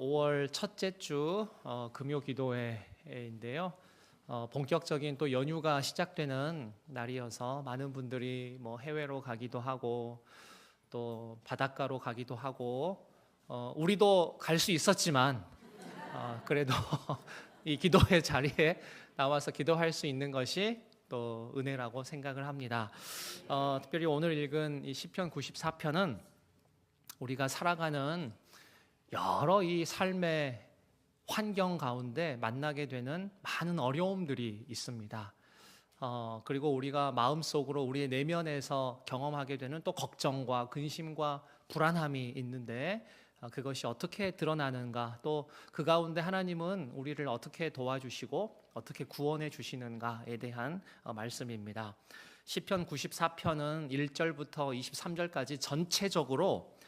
5월 첫째 주 어, 금요 기도회인데요. 어, 본격적인 또 연휴가 시작되는 날이어서 많은 분들이 뭐 해외로 가기도 하고 또 바닷가로 가기도 하고 어, 우리도 갈 수 있었지만 어, 그래도 이 기도회 자리에 나와서 기도할 수 있는 것이 또 은혜라고 생각을 합니다. 어, 특별히 오늘 읽은 이 시편 94편은 우리가 살아가는 여러 이 삶의 환경 가운데 만나게 되는 많은 어려움들이 있습니다. 어, 그리고 우리가 마음속으로 우리의 내면에서 경험하게 되는 또 걱정과 근심과 불안함이 있는데 어, 그것이 어떻게 드러나는가 또 그 가운데 하나님은 우리를 어떻게 도와주시고 어떻게 구원해 주시는가에 대한 어, 말씀입니다. 시편 94편은 1절부터 23절까지 전체적으로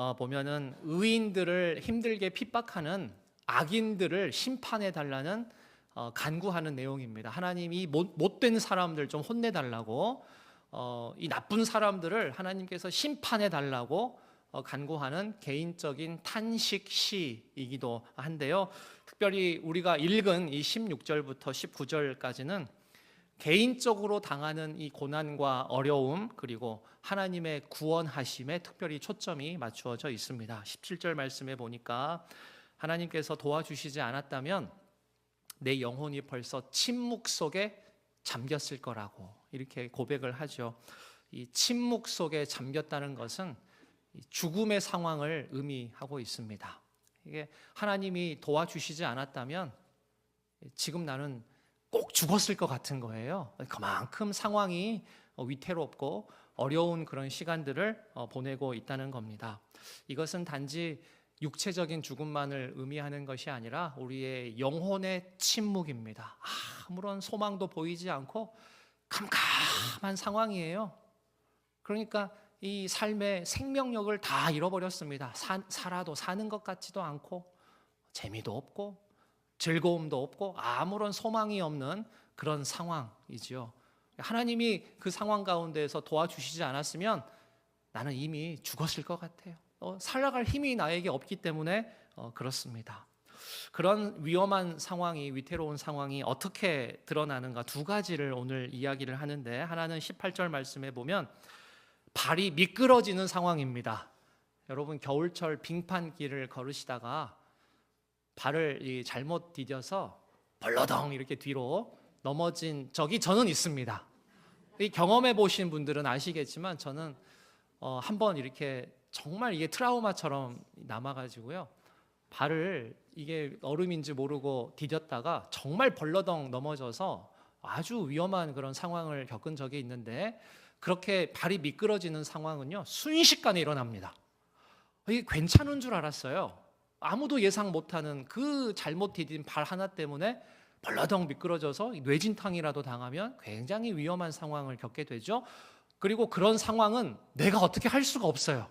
어, 보면은 의인들을 힘들게 핍박하는 악인들을 심판해 달라는 어, 간구하는 내용입니다. 하나님이 못, 못된 사람들 좀 혼내 달라고 어, 이 나쁜 사람들을 하나님께서 심판해 달라고 어, 간구하는 개인적인 탄식 시이기도 한데요. 특별히 우리가 읽은 이 16절부터 19절까지는 개인적으로 당하는 이 고난과 어려움 그리고 하나님의 구원하심에 특별히 초점이 맞추어져 있습니다. 17절 말씀에 보니까 하나님께서 도와주시지 않았다면 내 영혼이 벌써 침묵 속에 잠겼을 거라고 이렇게 고백을 하죠. 이 침묵 속에 잠겼다는 것은 죽음의 상황을 의미하고 있습니다. 이게 하나님이 도와주시지 않았다면 지금 나는 꼭 죽었을 것 같은 거예요. 그만큼 상황이 위태롭고 어려운 그런 시간들을 어, 보내고 있다는 겁니다. 이것은 단지 육체적인 죽음만을 의미하는 것이 아니라 우리의 영혼의 침묵입니다. 아무런 소망도 보이지 않고 캄캄한 상황이에요. 그러니까 이 삶의 생명력을 다 잃어버렸습니다. 사, 살아도 사는 것 같지도 않고 재미도 없고 즐거움도 없고 아무런 소망이 없는 그런 상황이지요. 하나님이 그 상황 가운데에서 도와주시지 않았으면 나는 이미 죽었을 것 같아요. 어, 살아갈 힘이 나에게 없기 때문에 어, 그렇습니다. 그런 위험한 상황이 위태로운 상황이 어떻게 드러나는가 두 가지를 오늘 이야기를 하는데 하나는 18절 말씀에 보면 발이 미끄러지는 상황입니다. 여러분 겨울철 빙판길을 걸으시다가 발을 잘못 디뎌서 벌러덩 이렇게 뒤로 넘어진 적이 저는 있습니다. 이 경험해 보신 분들은 아시겠지만 저는 어, 한번 이렇게 정말 이게 트라우마처럼 남아가지고요. 발을 이게 얼음인지 모르고 디뎠다가 정말 벌러덩 넘어져서 아주 위험한 그런 상황을 겪은 적이 있는데 그렇게 발이 미끄러지는 상황은요 순식간에 일어납니다. 이게 괜찮은 줄 알았어요. 아무도 예상 못하는 그 잘못 디딘 발 하나 때문에 벌러덩 미끄러져서 뇌진탕이라도 당하면 굉장히 위험한 상황을 겪게 되죠. 그리고 그런 상황은 내가 어떻게 할 수가 없어요.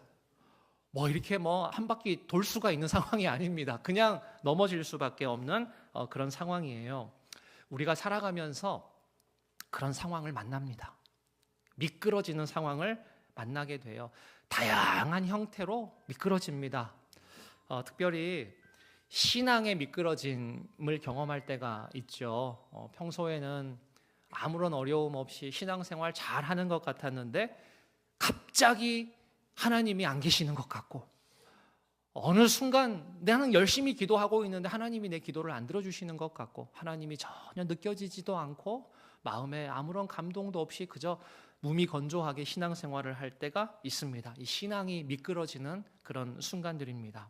뭐 이렇게 뭐 한 바퀴 돌 수가 있는 상황이 아닙니다. 그냥 넘어질 수밖에 없는 어, 그런 상황이에요. 우리가 살아가면서 그런 상황을 만납니다. 미끄러지는 상황을 만나게 돼요. 다양한 형태로 미끄러집니다. 어, 특별히 신앙의 미끄러짐을 경험할 때가 있죠. 어, 평소에는 아무런 어려움 없이 신앙생활 잘 하는 것 같았는데 갑자기 하나님이 안 계시는 것 같고 어느 순간 나는 열심히 기도하고 있는데 하나님이 내 기도를 안 들어주시는 것 같고 하나님이 전혀 느껴지지도 않고 마음에 아무런 감동도 없이 그저 무미건조하게 신앙생활을 할 때가 있습니다. 이 신앙이 미끄러지는 그런 순간들입니다.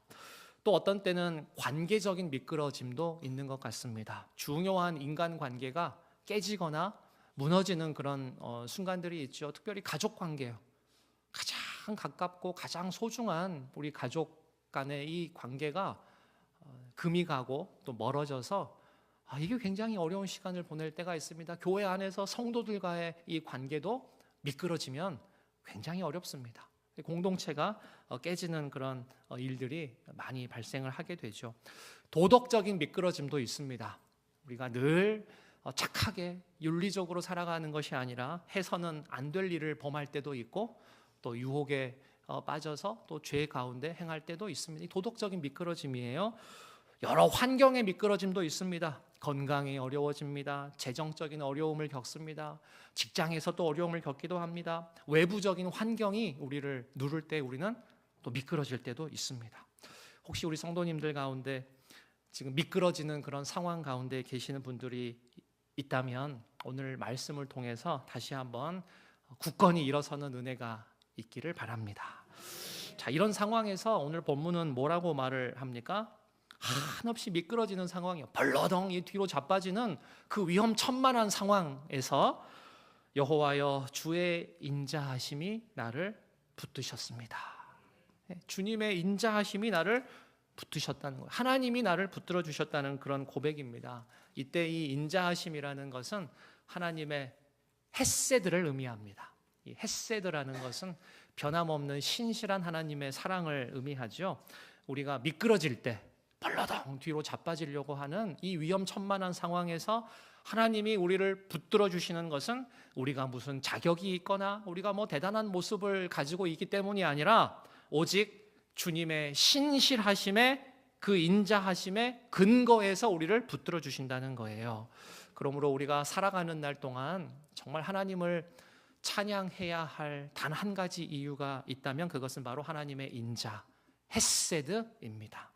또 어떤 때는 관계적인 미끄러짐도 있는 것 같습니다. 중요한 인간 관계가 깨지거나 무너지는 그런 어, 순간들이 있죠. 특별히 가족 관계요. 가장 가깝고 가장 소중한 우리 가족 간의 이 관계가 어, 금이 가고 또 멀어져서 아, 이게 굉장히 어려운 시간을 보낼 때가 있습니다. 교회 안에서 성도들과의 이 관계도 미끄러지면 굉장히 어렵습니다. 공동체가 어, 깨지는 그런 어, 일들이 많이 발생을 하게 되죠. 도덕적인 미끄러짐도 있습니다. 우리가 늘 어, 착하게 윤리적으로 살아가는 것이 아니라 해서는 안 될 일을 범할 때도 있고 또 유혹에 어, 빠져서 또 죄 가운데 행할 때도 있습니다. 이 도덕적인 미끄러짐이에요. 여러 환경의 미끄러짐도 있습니다. 건강이 어려워집니다. 재정적인 어려움을 겪습니다. 직장에서 또 어려움을 겪기도 합니다. 외부적인 환경이 우리를 누를 때 우리는 또 미끄러질 때도 있습니다. 혹시 우리 성도님들 가운데 지금 미끄러지는 그런 상황 가운데 계시는 분들이 있다면 오늘 말씀을 통해서 다시 한번 굳건히 일어서는 은혜가 있기를 바랍니다. 자, 이런 상황에서 오늘 본문은 뭐라고 말을 합니까? 한없이 미끄러지는 상황이요. 벌러덩 이 뒤로 자빠지는 그 위험천만한 상황에서 여호와여 주의 인자하심이 나를 붙드셨습니다. 네, 주님의 인자하심이 나를 붙드셨다는 거예요. 하나님이 나를 붙들어 주셨다는 그런 고백입니다. 이때 이 인자하심이라는 것은 하나님의 햇세드를 의미합니다. 이 햇세드라는 것은 변함없는 신실한 하나님의 사랑을 의미하죠. 우리가 미끄러질 때 벌러덩 뒤로 자빠지려고 하는 이 위험천만한 상황에서 하나님이 우리를 붙들어 주시는 것은 우리가 무슨 자격이 있거나 우리가 뭐 대단한 모습을 가지고 있기 때문이 아니라 오직 주님의 신실하심의 그 인자하심의 근거에서 우리를 붙들어 주신다는 거예요. 그러므로 우리가 살아가는 날 동안 정말 하나님을 찬양해야 할 단 한 가지 이유가 있다면 그것은 바로 하나님의 인자, 헤세드입니다.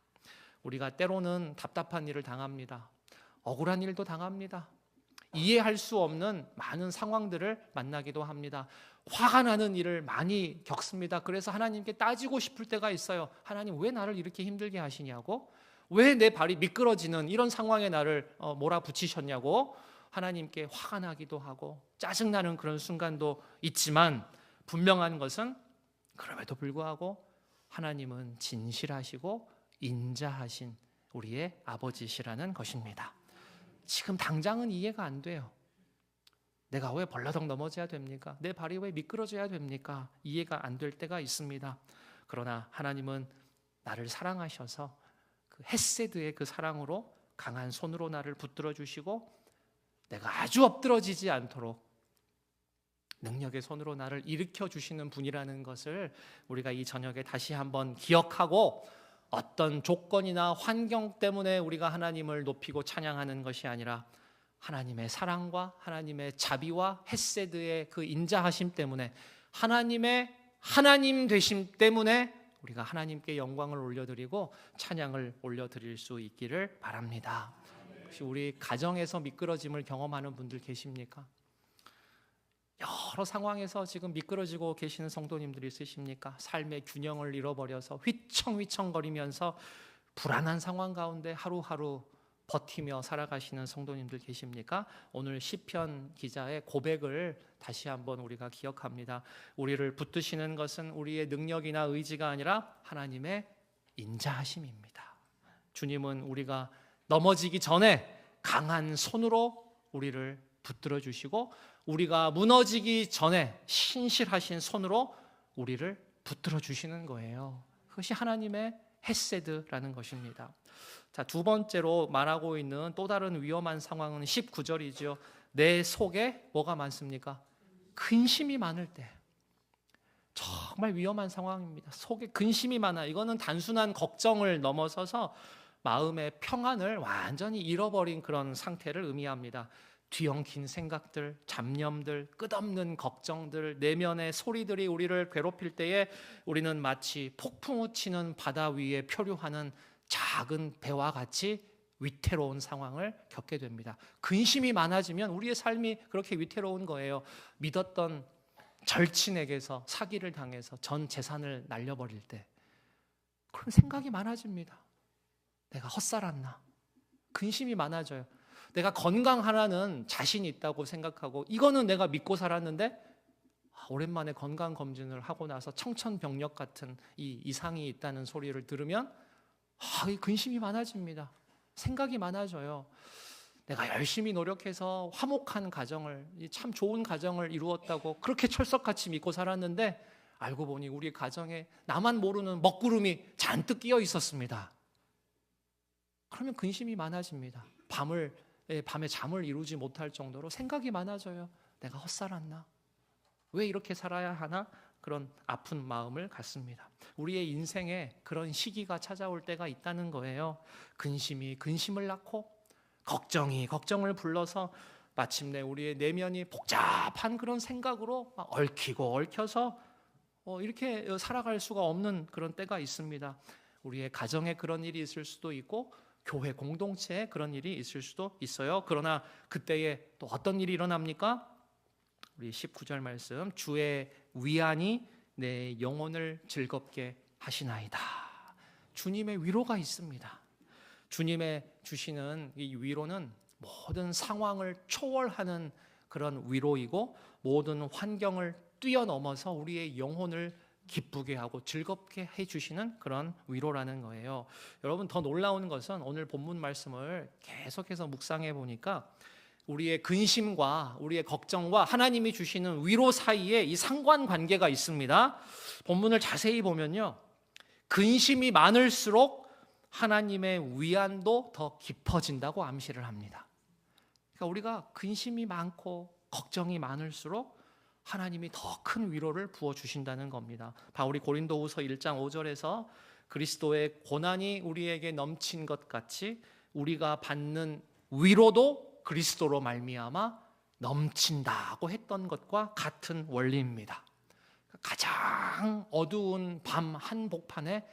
우리가 때로는 답답한 일을 당합니다. 억울한 일도 당합니다. 이해할 수 없는 많은 상황들을 만나기도 합니다. 화가 나는 일을 많이 겪습니다. 그래서 하나님께 따지고 싶을 때가 있어요. 하나님 왜 나를 이렇게 힘들게 하시냐고? 왜 내 발이 미끄러지는 이런 상황에 나를 어, 몰아붙이셨냐고? 하나님께 화가 나기도 하고 짜증나는 그런 순간도 있지만 분명한 것은 그럼에도 불구하고 하나님은 진실하시고 인자하신 우리의 아버지시라는 것입니다. 지금 당장은 이해가 안 돼요. 내가 왜 벌러덩 넘어져야 됩니까? 내 발이 왜 미끄러져야 됩니까? 이해가 안 될 때가 있습니다. 그러나 하나님은 나를 사랑하셔서 그 햇세드의 그 사랑으로 강한 손으로 나를 붙들어 주시고 내가 아주 엎드러지지 않도록 능력의 손으로 나를 일으켜 주시는 분이라는 것을 우리가 이 저녁에 다시 한번 기억하고 어떤 조건이나 환경 때문에 우리가 하나님을 높이고 찬양하는 것이 아니라 하나님의 사랑과 하나님의 자비와 햇세드의 그 인자하심 때문에 하나님의 하나님 되심 때문에 우리가 하나님께 영광을 올려드리고 찬양을 올려드릴 수 있기를 바랍니다. 혹시 우리 가정에서 미끄러짐을 경험하는 분들 계십니까? 여러 상황에서 지금 미끄러지고 계시는 성도님들이 있으십니까? 삶의 균형을 잃어버려서 휘청휘청거리면서 불안한 상황 가운데 하루하루 버티며 살아가시는 성도님들 계십니까? 오늘 시편 기자의 고백을 다시 한번 우리가 기억합니다. 우리를 붙드시는 것은 우리의 능력이나 의지가 아니라 하나님의 인자하심입니다. 주님은 우리가 넘어지기 전에 강한 손으로 우리를 붙들어 주시고 우리가 무너지기 전에 신실하신 손으로 우리를 붙들어 주시는 거예요. 그것이 하나님의 헤세드라는 것입니다. 자, 두 번째로 말하고 있는 또 다른 위험한 상황은 19절이죠. 내 속에 뭐가 많습니까? 근심이 많을 때. 정말 위험한 상황입니다. 속에 근심이 많아. 이거는 단순한 걱정을 넘어서서 마음의 평안을 완전히 잃어버린 그런 상태를 의미합니다. 뒤엉킨 생각들, 잡념들, 끝없는 걱정들, 내면의 소리들이 우리를 괴롭힐 때에 우리는 마치 폭풍우 치는 바다 위에 표류하는 작은 배와 같이 위태로운 상황을 겪게 됩니다. 근심이 많아지면 우리의 삶이 그렇게 위태로운 거예요. 믿었던 절친에게서 사기를 당해서 전 재산을 날려버릴 때 그런 생각이 많아집니다. 내가 헛살았나? 근심이 많아져요. 내가 건강 하나는 자신 있다고 생각하고 이거는 내가 믿고 살았는데 아, 오랜만에 건강 검진을 하고 나서 청천벽력 같은 이 이상이 있다는 소리를 들으면 아, 근심이 많아집니다. 생각이 많아져요. 내가 열심히 노력해서 화목한 가정을 참 좋은 가정을 이루었다고 그렇게 철석같이 믿고 살았는데 알고 보니 우리 가정에 나만 모르는 먹구름이 잔뜩 끼어 있었습니다. 그러면 근심이 많아집니다. 밤을 예, 밤에 잠을 이루지 못할 정도로 생각이 많아져요. 내가 헛살았나? 왜 이렇게 살아야 하나? 그런 아픈 마음을 갖습니다. 우리의 인생에 그런 시기가 찾아올 때가 있다는 거예요. 근심이 근심을 낳고 걱정이 걱정을 불러서 마침내 우리의 내면이 복잡한 그런 생각으로 막 얽히고 얽혀서 어, 이렇게 살아갈 수가 없는 그런 때가 있습니다. 우리의 가정에 그런 일이 있을 수도 있고 교회 공동체에 그런 일이 있을 수도 있어요. 그러나 그때에 또 어떤 일이 일어납니까? 우리 19절 말씀 주의 위안이 내 영혼을 즐겁게 하시나이다. 주님의 위로가 있습니다. 주님의 주시는 이 위로는 모든 상황을 초월하는 그런 위로이고 모든 환경을 뛰어넘어서 우리의 영혼을 기쁘게 하고 즐겁게 해 주시는 그런 위로라는 거예요. 여러분 더 놀라운 것은 오늘 본문 말씀을 계속해서 묵상해 보니까 우리의 근심과 우리의 걱정과 하나님이 주시는 위로 사이에 이 상관 관계가 있습니다. 본문을 자세히 보면요. 근심이 많을수록 하나님의 위안도 더 깊어진다고 암시를 합니다. 그러니까 우리가 근심이 많고 걱정이 많을수록 하나님이 더 큰 위로를 부어 주신다는 겁니다. 바울이 고린도후서 1장 5절에서 그리스도의 고난이 우리에게 넘친 것 같이 우리가 받는 위로도 그리스도로 말미암아 넘친다고 했던 것과 같은 원리입니다. 가장 어두운 밤 한복판에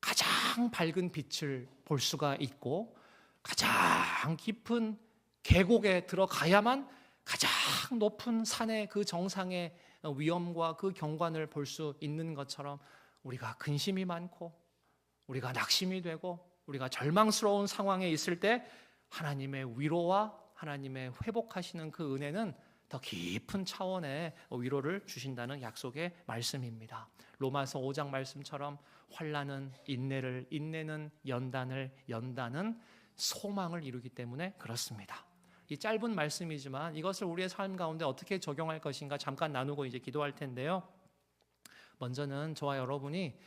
가장 밝은 빛을 볼 수가 있고 가장 깊은 계곡에 들어가야만 가장 높은 산의 그 정상의 위험과 그 경관을 볼 수 있는 것처럼 우리가 근심이 많고 우리가 낙심이 되고 우리가 절망스러운 상황에 있을 때 하나님의 위로와 하나님의 회복하시는 그 은혜는 더 깊은 차원의 위로를 주신다는 약속의 말씀입니다. 로마서 5장 말씀처럼 환란은 인내를 인내는 연단을 연단은 소망을 이루기 때문에 그렇습니다. 이 짧은 말씀이지만 이것을 우리의 삶 가운데 어떻게 적용할 것인가 잠깐 나누고 이제 기도할 텐데요. 먼저는 저와 여러분이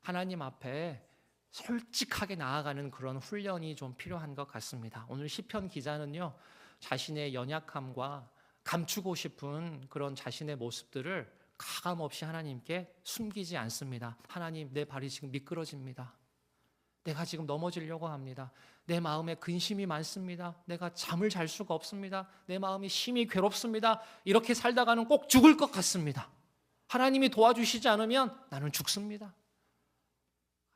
하나님 앞에 솔직하게 나아가는 그런 훈련이 좀 필요한 것 같습니다. 오늘 시편 기자는요. 자신의 연약함과 감추고 싶은 그런 자신의 모습들을 가감 없이 하나님께 숨기지 않습니다. 하나님, 내 발이 지금 미끄러집니다. 내가 지금 넘어지려고 합니다. 내 마음에 근심이 많습니다. 내가 잠을 잘 수가 없습니다. 내 마음이 심히 괴롭습니다. 이렇게 살다가는 꼭 죽을 것 같습니다. 하나님이 도와주시지 않으면 나는 죽습니다.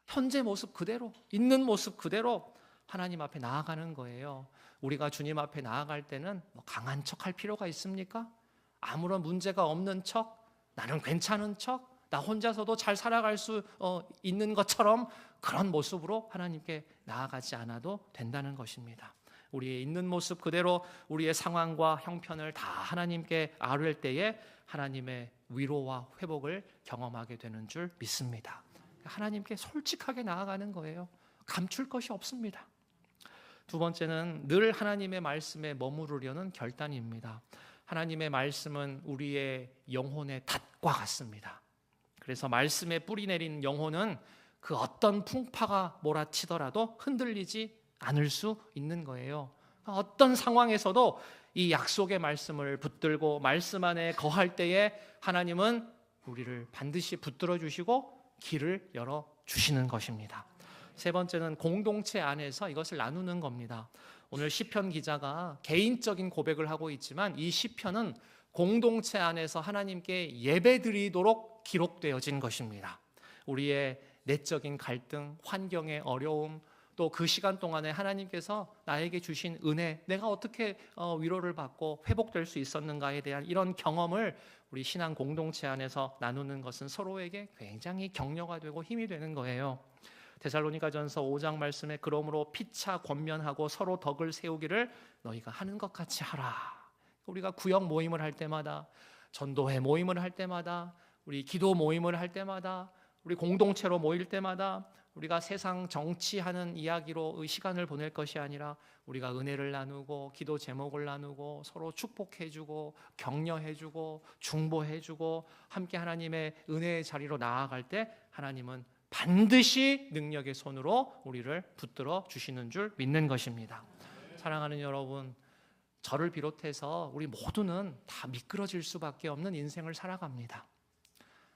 현재 모습 그대로, 있는 모습 그대로 하나님 앞에 나아가는 거예요. 우리가 주님 앞에 나아갈 때는 뭐 강한 척 할 필요가 있습니까? 아무런 문제가 없는 척, 나는 괜찮은 척, 나 혼자서도 잘 살아갈 수 어, 있는 것처럼 그런 모습으로 하나님께 나아가지 않아도 된다는 것입니다. 우리의 있는 모습 그대로 우리의 상황과 형편을 다 하나님께 아뢰 때에 하나님의 위로와 회복을 경험하게 되는 줄 믿습니다. 하나님께 솔직하게 나아가는 거예요. 감출 것이 없습니다. 두 번째는 늘 하나님의 말씀에 머무르려는 결단입니다. 하나님의 말씀은 우리의 영혼의 닷과 같습니다. 그래서 말씀에 뿌리 내린 영혼은 그 어떤 풍파가 몰아치더라도 흔들리지 않을 수 있는 거예요. 어떤 상황에서도 이 약속의 말씀을 붙들고 말씀 안에 거할 때에 하나님은 우리를 반드시 붙들어 주시고 길을 열어 주시는 것입니다. 세 번째는 공동체 안에서 이것을 나누는 겁니다. 오늘 시편 기자가 개인적인 고백을 하고 있지만 이 시편은 공동체 안에서 하나님께 예배드리도록 기록되어진 것입니다. 우리의 내적인 갈등, 환경의 어려움, 또 그 시간 동안에 하나님께서 나에게 주신 은혜, 내가 어떻게 어, 위로를 받고 회복될 수 있었는가에 대한 이런 경험을 우리 신앙 공동체 안에서 나누는 것은 서로에게 굉장히 격려가 되고 힘이 되는 거예요. 데살로니가전서 5장 말씀에 그러므로 피차 권면하고 서로 덕을 세우기를 너희가 하는 것 같이 하라. 우리가 구역 모임을 할 때마다 전도회 모임을 할 때마다 우리 기도 모임을 할 때마다 우리 공동체로 모일 때마다 우리가 세상 정치하는 이야기로 시간을 보낼 것이 아니라 우리가 은혜를 나누고 기도 제목을 나누고 서로 축복해주고 격려해주고 중보해주고 함께 하나님의 은혜의 자리로 나아갈 때 하나님은 반드시 능력의 손으로 우리를 붙들어 주시는 줄 믿는 것입니다. 사랑하는 여러분, 저를 비롯해서 우리 모두는 다 미끄러질 수밖에 없는 인생을 살아갑니다.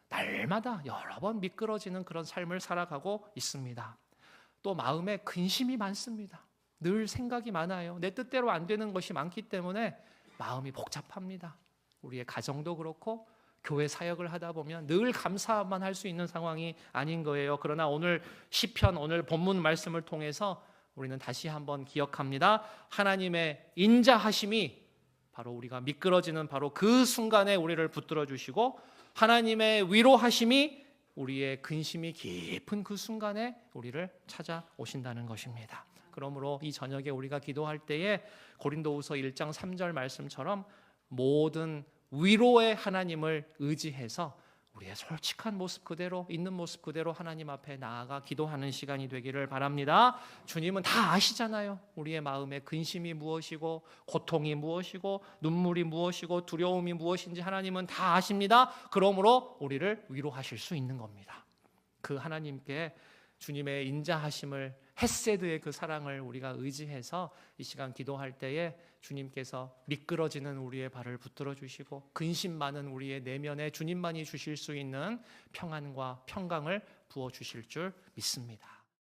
날마다 여러 번 미끄러지는 그런 삶을 살아가고 있습니다. 또 마음에 근심이 많습니다. 늘 생각이 많아요. 내 뜻대로 안 되는 것이 많기 때문에 마음이 복잡합니다. 우리의 가정도 그렇고 교회 사역을 하다 보면 늘 감사만 할 수 있는 상황이 아닌 거예요. 그러나 오늘 시편 오늘 본문 말씀을 통해서 우리는 다시 한번 기억합니다. 하나님의 인자하심이 바로 우리가 미끄러지는 바로 그 순간에 우리를 붙들어 주시고 하나님의 위로하심이 우리의 근심이 깊은 그 순간에 우리를 찾아오신다는 것입니다. 그러므로 이 저녁에 우리가 기도할 때에 고린도후서 1장 3절 말씀처럼 모든 위로의 하나님을 의지해서 우리의 솔직한 모습 그대로 있는 모습 그대로 하나님 앞에 나아가 기도하는 시간이 되기를 바랍니다. 주님은 다 아시잖아요. 우리의 마음의 근심이 무엇이고 고통이 무엇이고 눈물이 무엇이고 두려움이 무엇인지 하나님은 다 아십니다. 그러므로 우리를 위로하실 수 있는 겁니다. 그 하나님께 주님의 인자하심을 헤세드의 그 사랑을 우리가 의지해서 이 시간 기도할 때에 주님께서 미끄러지는 우리의 발을 붙들어 주시고 근심 많은 우리의 내면에 주님만이 주실 수 있는 평안과 평강을 부어 주실 줄 믿습니다.